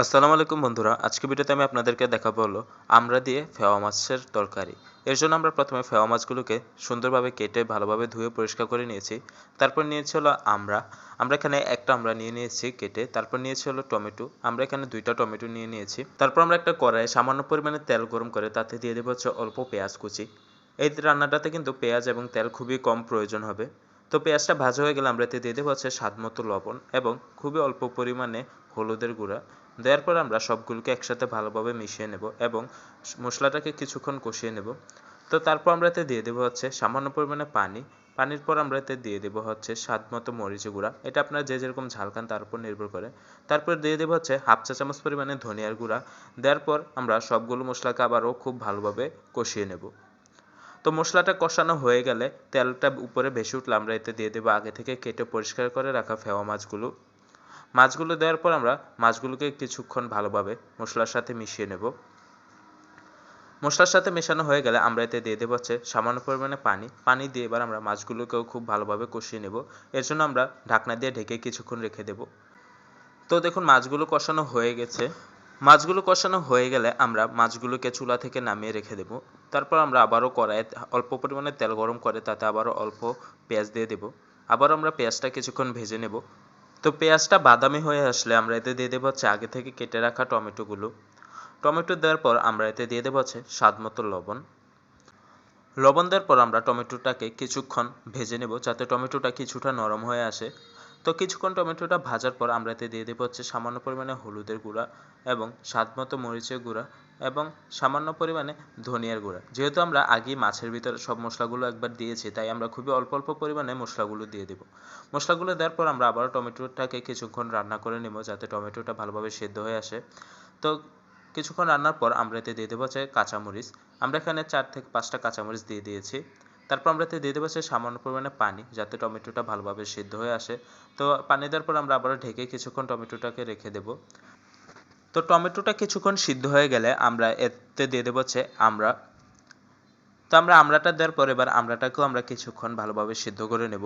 আসসালামু আলাইকুম বন্ধুরা, আজকে ভিডিওতে আমি আপনাদেরকে দেখাবো হলো আমরা দিয়ে ফেওয়া মাছের তরকারি। এর জন্য আমরা প্রথমে ফেওয়া মাছগুলোকে সুন্দরভাবে কেটে ভালোভাবে ধুয়ে পরিষ্কার করে নিয়েছি। তারপর নিয়েছি হলো আমরা। আমরা এখানে একটা আমরা নিয়ে নিয়েছি কেটে, তারপর নিয়েছি হলো টমেটো। আমরা এখানে দুইটা টমেটো নিয়ে নিয়েছি। তারপর আমরা একটা কড়াইয়ে সামান্য পরিমাণে তেল গরম করে তাতে দিয়ে দেবো হচ্ছে অল্প পেঁয়াজ কুচি। এই রান্নাটাতে কিন্তু পেঁয়াজ এবং তেল খুবই কম প্রয়োজন হবে। তো পেঁয়াজটা ভাজা হয়ে গেলে আমরা এতে দিয়ে দেবো হচ্ছে স্বাদ মতো লবণ এবং খুবই অল্প পরিমাণে হলুদের গুঁড়া। দেওয়ার পর আমরা সবগুলোকে একসাথে ভালোভাবে মিশিয়ে নেব এবং মশলাটাকে কিছুক্ষণ কষিয়ে নেব। তো তারপর আমরা এতে দিয়ে দেবো হচ্ছে সামান্য পরিমাণে পানি। পানির পর আমরা এতে দিয়ে দেবো হচ্ছে স্বাদ মতো মরিচ গুঁড়া। এটা আপনার যে যেরকম ঝাল খান তার উপর নির্ভর করে। তারপর দিয়ে দেবো হচ্ছে হাফ চা চামচ পরিমাণে ধনিয়ার গুঁড়া। দেওয়ার পর আমরা সবগুলো মশলাকে আবারও খুব ভালোভাবে কষিয়ে নেব। তো মশলাটা কষানো হয়ে গেলে তেলটা উপরে ভেসে উঠলে আমরা এতে দিয়ে দেবো আগে থেকে কেটে পরিষ্কার করে রাখা ফেওয়া মাছগুলো। মাছগুলো দেওয়ার পর আমরা মাছগুলোকে কিছুক্ষণ ভালোভাবে মশলার সাথে মিশিয়ে নেব। মশলার সাথে মেশানো হয়ে গেলে আমরা এতে দিয়ে দেবো হচ্ছে সামান্য পরিমাণে পানি। পানি দিয়ে এবার আমরা মাছগুলোকেও খুব ভালোভাবে কষিয়ে নেব। এর জন্য আমরা ঢাকনা দিয়ে ঢেকে কিছুক্ষণ রেখে দেব। তো দেখুন, মাছগুলো কষানো হয়ে গেছে। মাছগুলো কষানো হয়ে গেলে আমরা মাছগুলোকে চুলা থেকে নামিয়ে রেখে দেব। তারপর আমরা আবারও কড়াইয়ে অল্প পরিমাণে তেল গরম করে তাতে আবারও অল্প পেঁয়াজ দিয়ে দেব। আবার আমরা পেঁয়াজটা কিছুক্ষণ ভেজে নেব। তো পেঁয়াজটা বাদামি হয়ে আসলে আমরা এতে দিয়ে দেবো হচ্ছে আগে থেকে কেটে রাখা টমেটোগুলো। টমেটো দেওয়ার পর আমরা এতে দিয়ে দেবো হচ্ছে স্বাদ মতো লবণ। লবণ দেওয়ার পর আমরা টমেটোটাকে কিছুক্ষণ ভেজে নেব যাতে টমেটোটা কিছুটা নরম হয়ে আসে। তো কিছুক্ষণ টমেটোটা ভাজার পর আমরা এতে দিয়ে দেবো হচ্ছে সামান্য পরিমাণে হলুদের গুঁড়া এবং স্বাদ মতো মরিচের গুঁড়া এবং সামান্য পরিমাণে ধনিয়ার গুঁড়া। যেহেতু আমরা আগেই মাছের ভিতরে সব মশলাগুলো একবার দিয়েছি, তাই আমরা খুবই অল্প অল্প পরিমাণে মশলাগুলো দিয়ে দেবো। মশলাগুলো দেওয়ার পর আমরা আবারও টমেটোটাকে কিছুক্ষণ রান্না করে নেব, যাতে টমেটোটা ভালোভাবে সেদ্ধ হয়ে আসে। তো কিছুক্ষণ রান্নার পর আমরা এতে দিয়ে দেবো হচ্ছে কাঁচামরিচ। আমরা এখানে চার থেকে পাঁচটা কাঁচামরিচ দিয়ে দিয়েছি। তারপর আমরা এতে দিয়ে দেবো হচ্ছে সামান্য পরিমাণে পানি, যাতে টমেটোটা ভালোভাবে সিদ্ধ হয়ে আসে। তো পানি দেওয়ার পর আমরা আবারও ঢেকে কিছুক্ষণ টমেটোটাকে রেখে দেবো। তো টমেটোটা কিছুক্ষণ সিদ্ধ হয়ে গেলে আমরা এতে দিয়ে দেবো হচ্ছে আমরা। তো আমরা আমড়াটা দেওয়ার পর এবার আমড়াটাকেও আমরা কিছুক্ষণ ভালোভাবে সিদ্ধ করে নেব।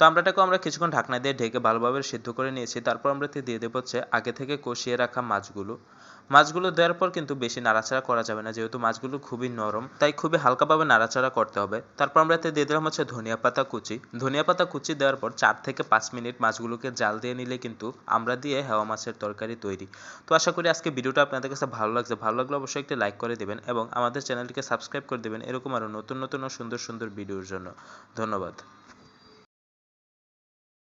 তো আমরাটাকেও আমরা কিছুক্ষণ ঢাকনা দিয়ে ঢেকে ভালোভাবে সিদ্ধ করে নিয়েছি। তারপর আমরা দিয়ে দেবো হচ্ছে আগে থেকে কষিয়ে রাখা মাছগুলো। মাছগুলো দেওয়ার পর কিন্তু বেশি নাড়াচাড়া করা যাবে না, যেহেতু মাছগুলো খুবই নরম, তাই খুবই হালকাভাবে নাড়াচাড়া করতে হবে। তারপর আমরা এতে দিয়ে দিলাম হচ্ছে ধনিয়া পাতা কুচি। ধনিয়া পাতা কুচি দেওয়ার পর চার থেকে পাঁচ মিনিট মাছগুলোকে জাল দিয়ে নিলে কিন্তু আমরা দিয়ে হেওয়া মাছের তরকারি তৈরি। তো আশা করি আজকে ভিডিওটা আপনাদের কাছে ভালো লাগছে। ভালো লাগলে অবশ্যই একটি লাইক করে দেবেন এবং আমাদের চ্যানেলটিকে সাবস্ক্রাইব করে দেবেন, এরকম আরও নতুন নতুন ও সুন্দর সুন্দর ভিডিওর জন্য। ধন্যবাদ।